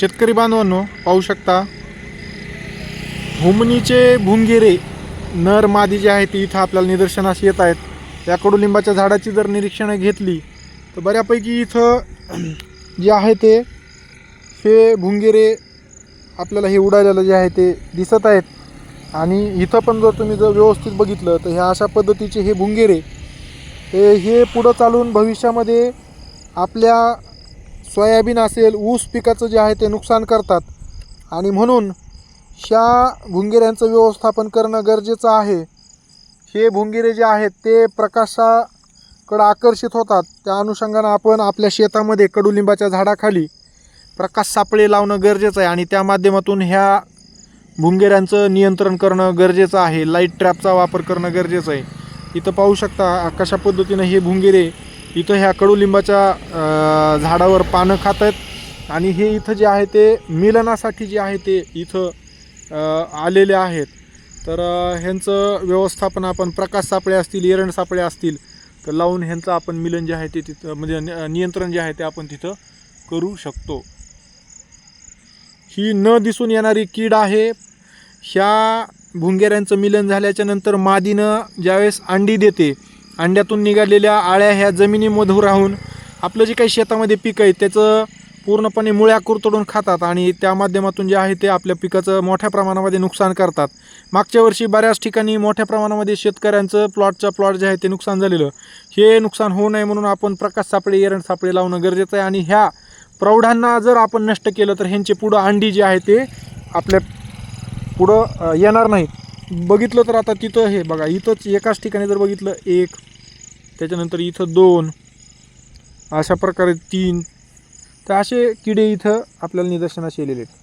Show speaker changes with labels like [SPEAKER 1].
[SPEAKER 1] शेतकरी बांधवांनो पाहू शकता भुमनीचे भुंगेरे नर मादी जे आहे ती इथं आपल्याला निदर्शनास येत आहेत. या कडुलिंबाच्या झाडाची जर निरीक्षणं घेतली तर बऱ्यापैकी इथं जे आहे ते हे भुंगेरे आपल्याला हे उडालेलं जे आहे ते दिसत आहेत. आणि इथं पण जर तुम्ही जर व्यवस्थित बघितलं तर ह्या अशा पद्धतीचे हे भुंगेरे हे पुढं चालून भविष्यामध्ये आपल्या सोयाबीन असेल ऊस पिकाचं जे आहे ते नुकसान करतात. आणि म्हणून ह्या भुंगिऱ्यांचं व्यवस्थापन करणं गरजेचं आहे. हे भुंगेरे जे आहेत ते प्रकाशाकडं आकर्षित होतात. त्या अनुषंगानं आपण आपल्या शेतामध्ये कडुलिंबाच्या झाडाखाली प्रकाश सापळे लावणं गरजेचं आहे. आणि त्या माध्यमातून ह्या भुंगेऱ्यांचं नियंत्रण करणं गरजेचं आहे. लाइट ट्रॅपचा वापर करणं गरजेचं आहे. इथं पाहू शकता कशा पद्धतीनं हे भुंगेरे इथं ह्या कडुलिंबाच्या झाडावर पानं खात आहेत आणि हे इथं जे आहे ते मिलनासाठी जे आहे ते इथं आलेले आहेत. तर ह्यांचं व्यवस्थापन आपण प्रकाश सापळे असतील एरण सापळे असतील तर लावून ह्यांचं आपण मिलन जे आहे ते तिथं म्हणजे नियंत्रण जे आहे ते आपण तिथं करू शकतो. ही न दिसून येणारी कीड आहे. ह्या भुंगेऱ्यांचं मिलन झाल्याच्यानंतर मादीनं ज्यावेळेस अंडी देते अंड्यातून निघालेल्या आळ्या ह्या जमिनीमधून राहून आपलं जे काही शेतामध्ये पीक आहे त्याचं पूर्णपणे मुळ्या कुरतडून खातात आणि त्या माध्यमातून जे आहे ते आपल्या पिकाचं मोठ्या प्रमाणामध्ये नुकसान करतात. मागच्या वर्षी बऱ्याच ठिकाणी मोठ्या प्रमाणामध्ये शेतकऱ्यांचं प्लॉटच्या प्लॉट जे आहे ते नुकसान झालेलं. हे नुकसान होऊ नये म्हणून आपण प्रकाश सापळे एरण सापळे लावणं गरजेचं आहे आणि ह्या प्रौढांना जर आपण नष्ट केलं तर ह्यांचे पुढं अंडी जे आहे ते आपल्या पुढं येणार नाहीत. बघितलं तर आता तिथं हे बघा इथंच एकाच ठिकाणी जर बघितलं एक त्याच्यानंतर इथं दोन अशा प्रकारे तीन. तर असे किडे इथं आपल्याला निदर्शनास येलेले आहेत.